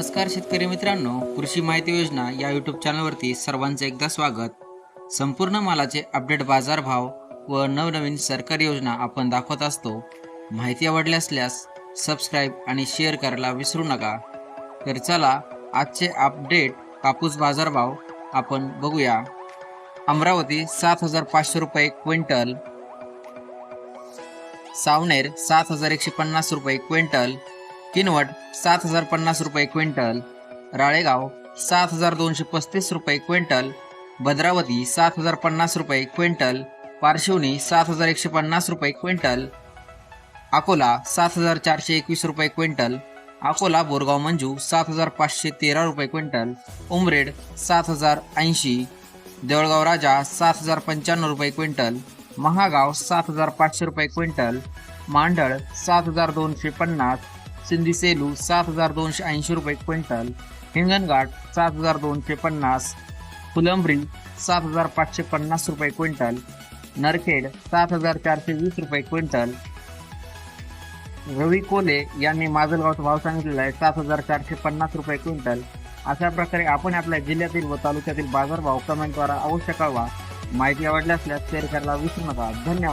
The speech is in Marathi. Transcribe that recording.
नमस्कार शेतकरी मित्रांनो कृषी माहिती योजना या यूट्यूब चॅनलवरती सर्वांचे एकदा स्वागत. संपूर्ण मालाचे अपडेट बाजारभाव व नवनवीन सरकारी योजना आपण दाखवत असतो. माहिती आवडली असल्यास सबस्क्राईब आणि शेअर करायला विसरू नका. तर चला आजचे अपडेट कापूस बाजारभाव आपण बघूया. अमरावती सात हजार पाचशे रुपये क्विंटल. सावनेर सात हजार एकशे पन्नास रुपये क्विंटल. किनवट सात हजार पन्नास रुपये क्विंटल राळेगाव सात हजार दोनशे पस्तीस रुपये क्विंटल भद्रावती सात हजार पन्नास रुपये क्विंटल पारशिवनी सात हजार एकशे पन्नास रुपये क्विंटल अकोला सात हजार चारशे एकवीस रुपये क्विंटल अकोला बोरगाव मंजू सात हजार पाचशे तेरा रुपये क्विंटल उमरेड सात हजार ऐंशी देवळगाव राजा सात हजार पंच्याण्णव रुपये क्विंटल महागाव सात हजार पाचशे रुपये क्विंटल मांडळ सात हजार दोनशे पन्नास सिंधी सेलू सात हजार दोनशे ऐंशी रुपये क्विंटल हिंगणघाट सात हजार दोनशे पन्नास फुलंब्री सात हजार पाचशे पन्नास रुपये क्विंटल नरखेड सात हजार चारशे वीस रुपये क्विंटल. रवी कोले यांनी माजलगावचा भाव सांगितलेला आहे सात हजार चारशे पन्नास रुपये क्विंटल. अशा प्रकारे आपण आपल्या जिल्ह्यातील व तालुक्यातील बाजारभाव कमेंटद्वारा अवश्य कळवा. माहिती आवडली असल्यास शेअर करायला विसरू नका. धन्यवाद.